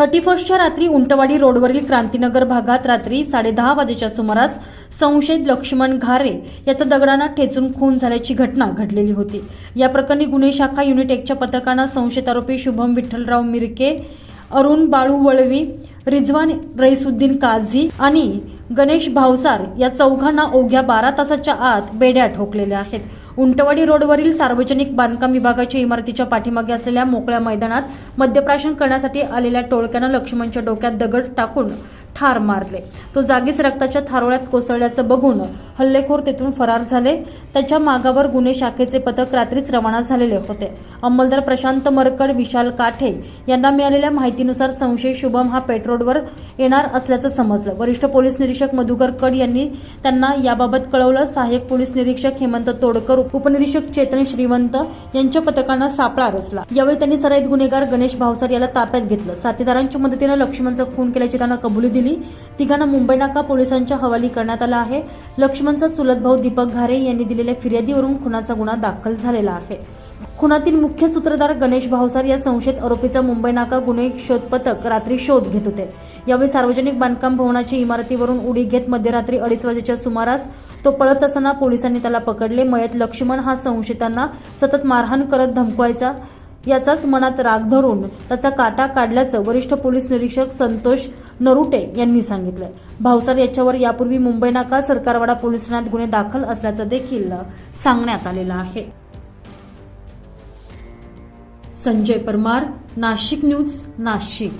Thirty फर्स्टच्या रात्री उंटवाडी रोडवरील क्रांतीनगर भागात रात्री साडेदहा वाजेच्या सुमारास संशयित लक्ष्मण घारे याचा दगडांना ठेचून खून झाल्याची घटना घडलेली होती. या प्रकरणी गुन्हे शाखा युनिट एकच्या पथकानं संशयित आरोपी शुभम विठ्ठलराव मिरके अरुण बाळू वळवी रिझवान रईसुद्दीन काझी आणि गणेश भावसार या चौघांना ओघ्या बारा तासाच्या आत बेड्या ठोकलेल्या आहेत. उंटवाडी रोडवरील सार्वजनिक बांधकाम विभागाच्या इमारतीच्या पाठीमागे असलेल्या मोकळ्या मैदानात मद्यप्राशन करण्यासाठी आलेल्या टोळक्यानं लक्ष्मणच्या डोक्यात दगड टाकून ठार मारले. तो जागीच रक्ताच्या थारोळ्यात कोसळल्याचं बघून हल्लेखोर तेथून फरार झाले. त्याच्या मागावर गुन्हे शाखेचे पथक रात्रीच रवाना झालेले होते. अंमलदार प्रशांत मरकड विशाल काठे यांना मिळालेल्या माहितीनुसार संशय शुभम हा पेट्रोलवर येणार असल्याचं समजलं. वरिष्ठ पोलीस निरीक्षक मधुकर कड यांनी त्यांना याबाबत कळवलं. सहाय्यक पोलीस निरीक्षक हेमंत तोडकर उपनिरीक्षक चेतन श्रीवंत यांच्या पथकांना सापळा रचला. यावेळी त्यांनी सराईत गुन्हेगार गणेश भावसार याला ताब्यात घेतलं. साथीदारांच्या मदतीनं लक्ष्मणचा खून केल्याची त्यांना कबुली दिली. तिघांना मुंबई नाका पोलिसांच्या हवाली करण्यात आला आहे. लक्ष्मणचा चुलत भाऊ दीपक घारे यांनी दिली केलेल्या फिर्यादीवरून खुनाचा गुन्हा दाखल झालेला आहे. खुनातील मुख्य सूत्रधार गणेश भावसार या संशयित आरोपीचा मुंबई नाका गुन्हे शोध पथक रात्री शोध घेत होते. यावेळी सार्वजनिक बांधकाम भवनाची इमारतीवरून उडी घेत मध्यरात्री अडीच वाजेच्या सुमारास तो पळत असताना पोलिसांनी त्याला पकडले. मयत लक्ष्मण हा संशयितांना सतत मारहाण करत धमकवायचा याचाच मनात राग धरून त्याचा काटा काढल्याचं वरिष्ठ पोलीस निरीक्षक संतोष नरुटे यांनी सांगितलं भावसार याच्यावर यापूर्वी मुंबई नाका सरकारवाडा पोलीस ठाण्यात गुन्हे दाखल असल्याचं देखील सांगण्यात आलेलं आहे. संजय परमार नाशिक न्यूज नाशिक.